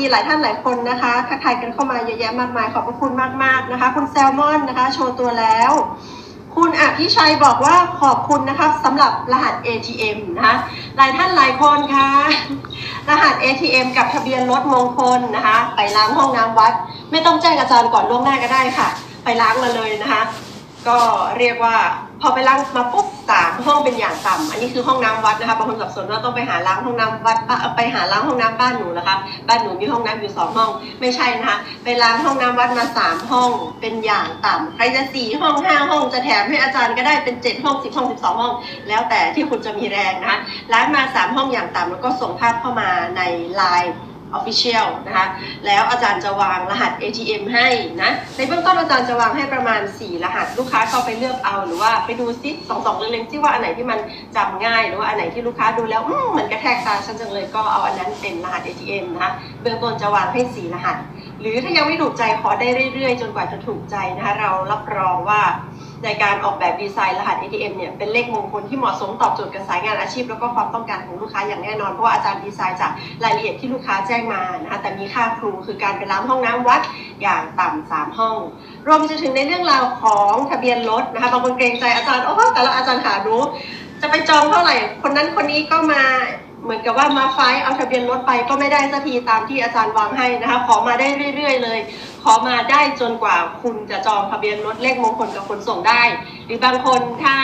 ีหลายท่านหลายคนนะคะทักทายกันเข้ามาเยอะแยะมากมายขอบพระคุณมากๆนะคะ คุณแซลมอนนะคะ โชว์ตัวแล้ว คุณอภิชัยบอกว่าขอบคุณนะคะสำหรับรหัส ATM นะคะหลายท่านหลายคนค่ะ รหัส ATM กับทะเบียนรถมงคลนะคะ ไปล้างห้องน้ำวัด ไม่ต้องแจ้งอาจารย์ก่อนล่วงหน้าก็ได้ค่ะ ไปล้างมาเลยนะคะ ก็เรียกว่าพอไปล้างมาปุ๊บสามห้องเป็นอย่างต่ำอันนี้คือห้องน้ำวัดนะคะบางคนสับสนว่าต้องไปหาล้างห้องน้ำวัดไปหาล้างห้องน้ำบ้านหนูนะคะบ้านหนูมีห้องน้ำอยู่สองห้อง ไม่ใช่นะคะไปล้างห้องน้ำวัดมาสามห้องเป็นอย่างต่ำใครจะสี่ห้องห้าห้องจะแถมให้อาจารย์ก็ได้เป็นเจ็ดห้องสิบห้องสิบสองห้อง แล้วแต่ที่คุณจะมีแรงนะคะล้างมาสามห้องอย่างต่ำแล้วก็ส่งภาพเข้ามาในไลน์ Official นะคะ แล้วอาจารย์จะวางรหัส ATM ให้นะ ในเบื้องต้นอาจารย์จะวางให้ประมาณ 4 รหัส ลูกค้าก็ไปเลือกเอาหรือว่าไปดูซิสองสองเล็งๆที่ว่าอันไหนที่มันจำง่าย หรือว่าอันไหนที่ลูกค้าดูแล้วอืมเหมือนกระแทกตาฉันจังเลยก็เอาอันนั้นเป็นรหัส ATM นะคะเบื้องต้นจะวางให้ 4 รหัส หรือถ้ายังไม่ถูกใจขอได้เรื่อยๆ จนกว่าจะถูกใจนะคะเรารับรองว่า ในการออกแบบดีไซน์รหัส ATM เนี่ยเป็นเลขมงคลที่เหมาะสมตอบโจทย์กับสายงานอาชีพ แล้วก็ความต้องการของลูกค้าอย่างแน่นอน เพราะว่าอาจารย์ดีไซน์จากรายละเอียดที่ลูกค้าแจ้งมานะคะแต่มีค่าครูคือการไปล้างห้องน้ำวัดอย่างต่ำสามห้อง รวมไปจนถึงในเรื่องราวของทะเบียนรถนะคะบางคนเกรงใจอาจารย์โอ้แต่ละอาจารย์หารู้ จะไปจองเท่าไหร่ คนนั้นคนนี้ก็มาเหมือนกับว่ามาไฟล์เอาทะเบียนรถไปก็ไม่ได้สักทีตามที่อาจารย์วางให้นะคะขอมาได้เรื่อย ๆ เลย อมาได้จนกว่าคุณจะจองทะเบียนรถเลขมงคลกับคนส่งได้ หรือบางคนถ้า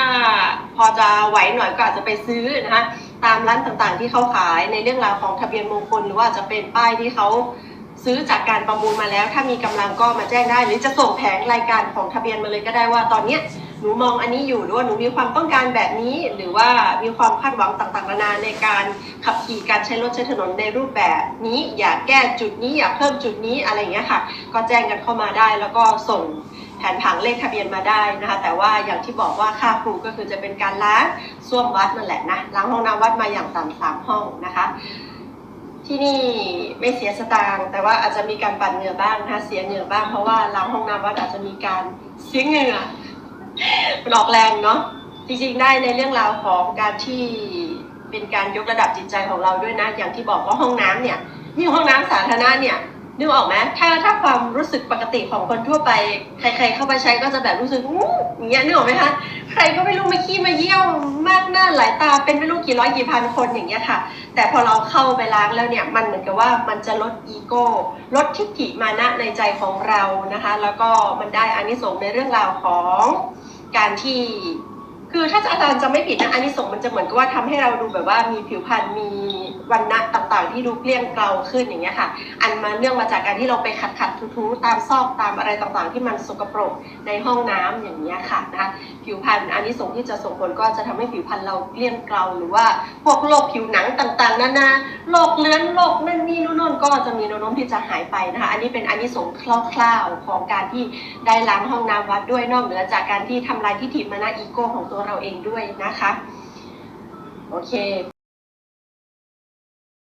พอจะไหวหน่อยก็อาจจะไปซื้อนะคะตามร้านต่างๆที่เขาขายในเรื่องราวของทะเบียนมงคลหรือว่าจะเป็นป้ายที่เขาซื้อจากการประมูลมาแล้ว ถ้ามีกำลังก็มาแจ้งได้ หรือจะส่งแผงรายการของทะเบียนมาเลยก็ได้ว่าตอนเนี้ย นูมองอันนี้อยู่หรือว่าหนูมีความต้องการแบบนี้ หรือว่ามีความคาดหวังต่างๆนานาในการขับขี่การใช้รถใช้ถนนในรูปแบบนี้ อยากแก้จุดนี้อยากเพิ่มจุดนี้อะไรอย่างเงี้ยค่ะ ก็แจ้งกันเข้ามาได้แล้วก็ส่งแผนผังเลขทะเบียนมาได้นะคะ แต่ว่าอย่างที่บอกว่าค่าครูก็คือจะเป็นการล้างส้วมวัดนั่นแหละนะล้างห้องน้ำวัดมาอย่างต่ำสามห้องนะคะที่นี่ไม่เสียสตางค์แต่ว่าอาจจะมีการปั่นเหงื่อบ้างนะคะเสียเหงื่อบ้างเพราะว่าล้างห้องน้ำวัดอาจจะมีการเสียเหงื่อ มันออกแรงเนาะจริงๆได้ในเรื่องราวของการที่เป็นการยกระดับจิตใจของเราด้วยนะ อย่างที่บอกว่าห้องน้ำเนี่ยนี่ห้องน้ำสาธารณะเนี่ย นึกออกไหมถ้าถ้าความรู้สึกปกติของคนทั่วไป ใคร ๆ เข้าไปใช้ก็จะแบบรู้สึกอู้อย่างเงี้ยนึกออกไหมคะใครก็ไม่รู้มาขี้มาเยี่ยวมากหน้าหลายตาเป็นไม่รู้กี่ร้อยกี่พันคนอย่างเงี้ยค่ะ แต่พอเราเข้าไปล้างแล้วเนี่ยมันเหมือนกับว่ามันจะลดอีโก้ลดทิฏฐิมานะในใจของเรานะคะ แล้วก็มันได้อานิสงส์ในเรื่องราวของการที่ คือถ้าอาจารย์จะไม่ผิดนะอานิสงส์มันจะเหมือนกับว่าทำให้เราดูแบบว่ามีผิวพรรณมีวันณะต่างๆ ที่ดูเกลี้ยงเกลาขึ้นอย่างเงี้ยค่ะ อันมาเนื่องมาจากการที่เราไปขัดขัดทูๆตามซอกตามอะไรต่างๆ ที่มันสกปรกในห้องน้ำอย่างเงี้ยค่ะนะคะผิวพรรณอานิสงส์ที่จะส่งผลก็จะทำให้ผิวพรรณเราเกลี้ยงเกลาหรือว่าพวกโรคผิวหนังต่างๆนานาโรคเลื้อนโรคนั่นนี่นู่นนนก็จะมีแนวโน้มที่จะหายไปนะคะอันนี้เป็นอานิสงส์คร่าวๆของการที่ได้ล้างห้องน้ำวัดด้วยนอกเหนือจากการที่ทำลายทิฏฐิมานะอีโก้ของตัวเราเองด้วยนะคะ โอเค